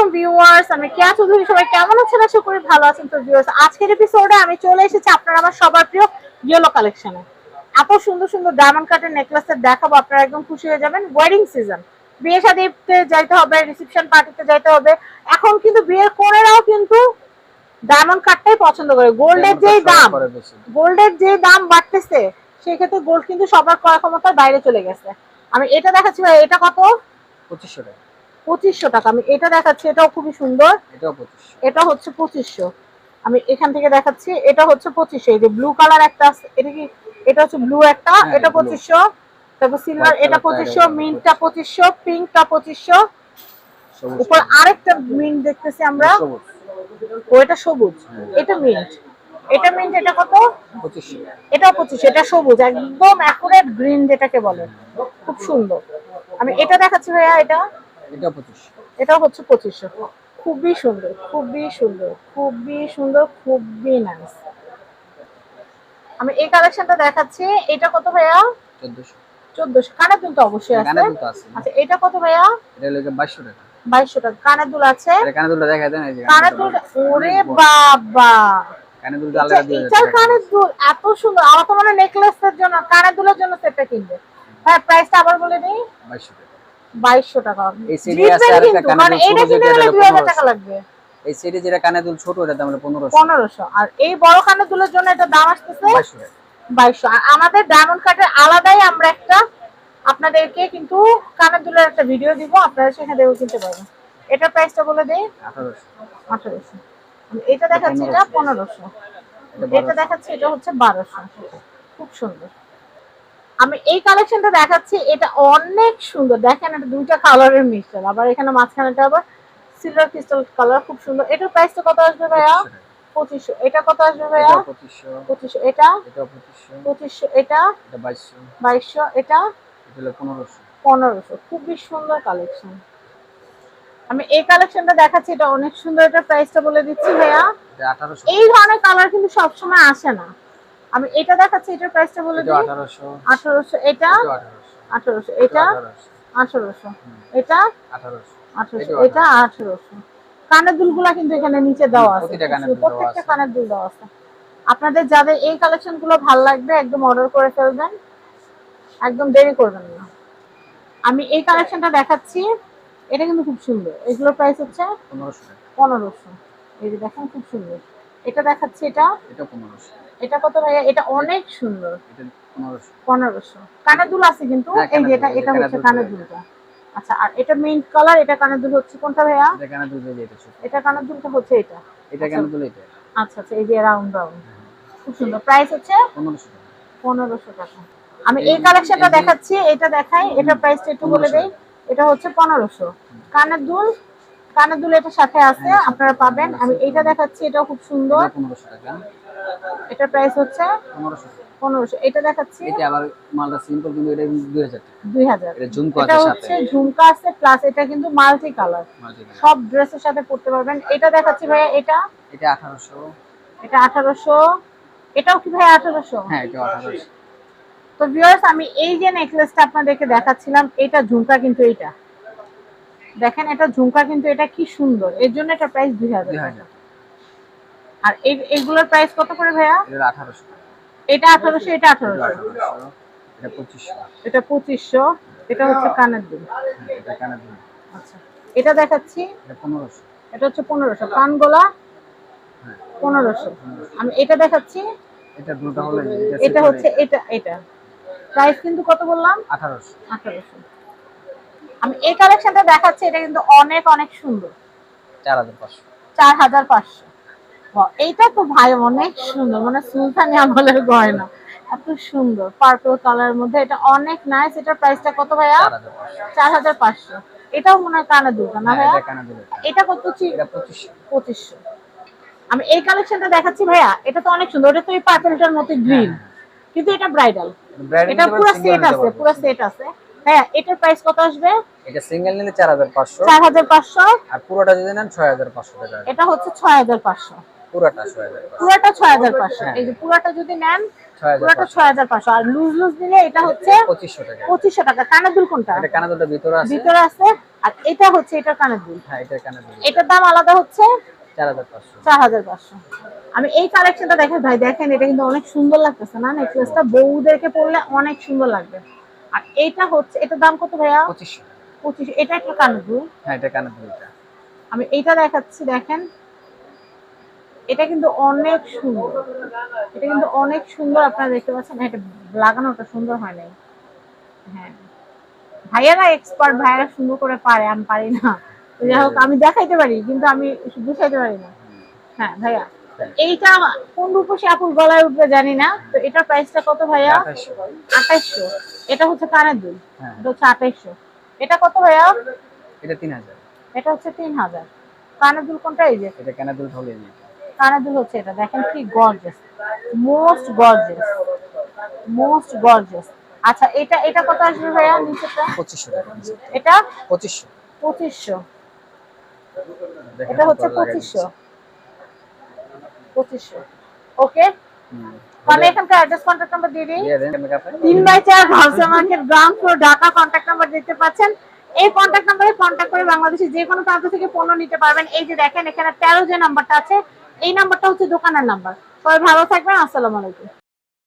আলাইকুম ভিউয়ার্স আমি কেয়া চৌধুরী। সবাই কেমন আছেন? আশা করি ভালো আছেন তো ভিউয়ার্স আজকের এপিসোডে আমি চলে এসেছি আপনার আমার সবার প্রিয় ইয়েলো কালেকশনে এত সুন্দর সুন্দর ডায়মন্ড কাটের নেকলেসের দেখাবো আপনারা একদম খুশি হয়ে যাবেন। ওয়েডিং সিজন বিয়ে শাদিতে যাইতে হবে রিসেপশন পার্টিতে যাইতে হবে। এখন কিন্তু বিয়ের কোণেরাও কিন্তু ডায়মন্ড কাটটাই পছন্দ করে। গোল্ডের যেই দাম গোল্ডের যে দাম বাড়তেছে সেই ক্ষেত্রে গোল্ড কিন্তু সবার ক্রয় ক্ষমতার বাইরে চলে গেছে। আমি এটা দেখাচ্ছি ভাই এটা কত? পঁচিশশো টাকা। পঁচিশশো টাকা। আমি এটা দেখাচ্ছি এটাও খুবই সুন্দর। এটা হচ্ছে পঁচিশশো। আমি এখান থেকে দেখাচ্ছি এটা হচ্ছে পঁচিশশো। এই যে ব্লু কালার একটা এটা কি এটা হচ্ছে ব্লু একটা? হ্যাঁ, এটা পঁচিশশো। তারপর সিলভার এটা পঁচিশশো মিন্টটা পঁচিশশো। পিঙ্কটা পঁচিশশো। উপর আরেকটা মিন্ট দেখতেছি আমরা। এটা সবুজ। এটা মিন্ট এটা মিন্ট এটা কত? এটাও পঁচিশশো। এটা সবুজ একদম অ্যাকুরেট গ্রিন যেটাকে বলে। খুব সুন্দর। আমি এটা দেখাচ্ছি ভাইয়া এটা? পঁচিশশো এটাও হচ্ছে পঁচিশশো। খুবই সুন্দর খুবই সুন্দর খুবই সুন্দর খুবই নাইস আমি এই কালেকশনটা দেখাচ্ছি। এটা কত ভাইয়া? চোদ্দশো। চোদ্দশো। কানের দুল তো অবশ্যই কানে আছে। দুটো আছে। আচ্ছা এটা কত ভাইয়া? এটা হলো বাইশশো টাকা। বাইশশো টাকা। কানের দুল আছে? এটা দুলটা দেখা দেন এই যে কানের দুল ওরে বাবা। এটা- আলাদা দিয়ে কানের দুল এত সুন্দর। আমার তো মনে নেকলেসের জন্য কানের দুলের জন্য সেটটা কিনবে হ্যাঁ প্রাইসটা আবার বলে দিই। বাইশশো টাকা। বাইশশো টাকা। এই CD আছে আরেকটা কিন্তু, কানের কারণ দুল এইটা ছোট কিনতে গেলে হলো দুই হাজার 1500 টাকা লাগবে। এই সেটে যেটা কানে দুল ছোট এটা দাম হলো পনেরোশো। পনেরোশো। আর এই বড় কানের দুলের জন্য এটা দাম আসতেছে বাইশশো। টাকা বাইশশো। আর আমাদের ডায়মন্ড কার্ডের আলাদাই আমরা একটা আপনাদেরকে কিন্তু কানের দুলের একটা ভিডিও দিব আপনারা সেখানে কিনতে পারবেন। এটার প্রাইসটা বলে দেই আঠারোশো। আঠারোশো। এটা দেখাচ্ছি এটা পনেরোশো। এটা এটা দেখাচ্ছি এটা হচ্ছে বারোশো। খুব সুন্দর। আমি এই কালেকশনটা দেখাচ্ছি এটা অনেক সুন্দর। দেখেন এটা দুইটা কালারের মিক্সচার আবার এখানে মাঝখানেটা আবার সিলভার ক্রিস্টাল কালার খুব সুন্দর। এটার প্রাইসটা কত আসবে ভাইয়া? পঁচিশশো। এটা কত আসবে ভাইয়া? পঁচিশশো। পঁচিশশো। এটা? পঁচিশশো। পঁচিশশো। এটা? এটা বাইশশো। এটা? পনেরোশো। পনেরোশো। খুবই সুন্দর কালেকশন আমি এই কালেকশনটা দেখাচ্ছি এটা অনেক সুন্দর। এটা প্রাইসটা বলে দিচ্ছি ভাইয়া। এই ধরনের কালার কিন্তু সবসময় আসে না। আমি এটা দেখাচ্ছি এটার প্রাইসটা বলে দিই। আঠারোশো। আঠারোশো এটা এটাও আঠারোশো। আঠারোশো এটা আঠারোশো। আঠারোশো এটা আঠারোশো। আঠারোশো এটাও এটা আঠারোশো। কানের দুলগুলা কিন্তু এখানে নিচে দেওয়া আছে। প্রত্যেকটা কানের দুল দেওয়া আছে। আপনাদের যাদের এই কালেকশনগুলো ভালো লাগবে একদম অর্ডার করে ফেলবেন। একদম দেরি করবেন না। আমি এই কালেকশনটা দেখাচ্ছি। এটা কিন্তু খুব সুন্দর। এগুলোর প্রাইস হচ্ছে পনেরোশো পনেরোশো। এই যে দেখেন খুব সুন্দর। এটা দেখাচ্ছি এটা? এটা পনেরোশো। এটা কত ভাইয়া? এটা অনেক সুন্দর। এটা পনেরোশো। পনেরোশো। কানের দুল আছে কিন্তু? হ্যাঁ, এই যে এটা এটা এটা হচ্ছে কানের কানের দুলটা আচ্ছা আর এটা মেইন কালার এটা কানের দুল হচ্ছে কোনটা ভাইয়া? এটা কানে দুল এটা এটা কানের দুলটা হচ্ছে এটা। এটা কানে দুল এটা। আচ্ছা আচ্ছা এই যে রাউন্ড রাউন্ড খুব সুন্দর। প্রাইস হচ্ছে? পনেরোশো টাকা। পনেরোশো টাকা। আমি এই কালেকশনটা দেখাচ্ছি এটা দেখাই এটার প্রাইসটা একটু বলে 1500 দেই। এটা হচ্ছে পনেরোশো। কানের দুল কানের দুল এটার সাথে আছে আপনারা পাবেন। আমি এটা দেখাচ্ছি এটাও খুব সুন্দর। এটা এটার প্রাইস হচ্ছে পনেরোশো এটা দেখাচ্ছি। এটা আবার মালটা সিম্পল কিন্তু এটা দুই হাজার টাকা। দুই হাজার। এটা এটা হচ্ছে ঝুমকা আছে প্লাস এটা কিন্তু মাল্টি কালার সব ড্রেসের সাথে পরতে পারবেন। এটা দেখাচ্ছি ভাইয়া এটা? এটা আঠারোশো। এটা আঠারোশো। এটাও কি ভাই আঠারোশো? হ্যাঁ এটা আঠারোশো। তো ভিউয়ার্স আমি এই যে নেকলেসটা আপনাদেরকে দেখাচ্ছিলাম এটা ঝুমকা কিন্তু এইটা। দেখেন এটা ঝুমকা কিন্তু এটা কি সুন্দর। এর জন্য এটা প্রাইস দুই হাজার দুই টাকা। হাজার। আর এই এইগুলোর প্রাইস কত করে ভাইয়া? আঠারোশো। এটা আঠারোশো এটা আঠারোশো। এটা পঁচিশশো। এটা পঁচিশশো। এটা হচ্ছে কানের দুল। হ্যাঁ, এটা কানে দুল। আচ্ছা। এটা দেখাচ্ছি। এটা পনেরোশো। এটা হচ্ছে পনেরোশো। কানগোলা হ্যাঁ। পনেরোশো। আমি এটা দেখাচ্ছি। এটা দুটো হলো এটা হচ্ছে এটা এটা। প্রাইস কিন্তু কত বললাম? আঠারোশো। আঠারোশো। আমি এই কালেকশনটা দেখাচ্ছি এটা কিন্তু অনেক অনেক সুন্দর। চার হাজার পাঁচশো। চার হাজার পাঁচশো। এইটা তো ভাই অনেক সুন্দর মানে সুলতানি আমলের গয়না। এত সুন্দর পার্পল কালার মধ্যে এটা অনেক নাইস এটার প্রাইসটা কত ভাইয়া? চার হাজার পাঁচশো। চার হাজার পাঁচশো। এটাও মনে হয় কানে দুটো না হ্যাঁ, ভাইয়া? এটা কত চি- এটা পঁচিশশো। পঁচিশশো। আমি এই কালেকশনটা দেখাচ্ছি ভাইয়া এটা তো অনেক সুন্দর এটা তো এই পার্পলটার মতো গ্রিন কিন্তু এটা ব্রাইডাল ব্রাইডাল এটা পুরো সেট আছে পুরো সেট আছে। হ্যাঁ এটার প্রাইস কত আসবে? এটা সিঙ্গেল নিলে চার হাজার পাঁচশো। চার হাজার পাঁচশো। আর পুরোটা যদি নেন ছয় হাজার পাঁচশো টাকা। এটা হচ্ছে ছয় হাজার পাঁচশো। পুরাটা ছয় হাজার পাঁচশো। পুরাটা ছয় হাজার পাঁচশো। হ্যাঁ। এই যে পুরাটা যদি নেন পুরাটা পাঁচশো। ছয় হাজার পাঁচশো। আর লুজ লুজ নিলে এটা হচ্ছে পঁচিশশো টাকা। পঁচিশশো টাকা। কানের দুল কোনটা? এটা কানা দুটো ভিতরে আছে। ভিতরে আছে। আর এটা হচ্ছে এটার কানের দুল হ্যাঁ এটা কানা দুটো এটার দাম আলাদা হচ্ছে চার হাজার পাঁচশো। চার হাজার পাঁচশো। আমি এই কালেকশনটা দেখেন ভাই দেখেন এটা কিন্তু অনেক সুন্দর লাগতেছে না? নেকলেসটা বউদেরকে পরলে অনেক সুন্দর লাগবে। আর এইটা হচ্ছে এটার দাম কত ভাইয়া? পঁচিশশো। পঁচিশ এটা একটা হ্যাঁ এটা দুটোটা আমি এইটা দেখাচ্ছি দেখেন। এটা কিন্তু অনেক সুন্দর। এটা কিন্তু অনেক সুন্দর আপনারা দেখতে পাচ্ছেন। এটা লাগানোটা সুন্দর হয় নাই। হ্যাঁ। ভাইয়ারা এক্সপার্ট ভাইয়ারা সুন্দর করে পারে আমি পারি না। যাই হোক আমি দেখাইতে পারি কিন্তু আমি বুঝাইতে পারি না। হ্যাঁ ভাইয়া। এইটা কোন রূপসী আপুর গলায় উঠবে জানি না। তো এটার প্রাইসটা কত ভাইয়া? আঠাইশশো। এটা হচ্ছে কানের দুল। হ্যাঁ। এটা হচ্ছে আঠাইশশো। এটা কত ভাইয়া? এটা তিন হাজার। এটা হচ্ছে তিন হাজার। কানের দুল কোনটা এই যে? এটা কানা দুটো হলে নিয়ে কানের দুল হচ্ছে এটা। দেখেন কি gorgeous most gorgeous most gorgeous আচ্ছা এটা এটা কত আসবে ভাইয়া নিচেটা পঁচিশশো এটা? পঁচিশশো। পঁচিশশো। এটা হচ্ছে লাগাই পঁচিশশো। ওকে হুম। আমি এখানকার অ্যাড্রেস কন্ট্যাক্ট নাম্বার দিয়ে দিই। দিয়ে দেন মেকআপে তিন বাই চার ভাবসা market ground floor Dhaka contact number দিতে পাচ্ছেন। এই কন্ট্যাক্ট নাম্বারে কন্ট্যাক্ট করে বাংলাদেশের যে কোনো প্রান্ত থেকে পণ্য নিতে পারবেন। এই যে দেখেন এখানে তেরো যে নাম্বারটা আছে এই নাম্বারটা হচ্ছে দোকানের নাম্বার সবাই ভালো থাকবেন আসসালামু আলাইকুম।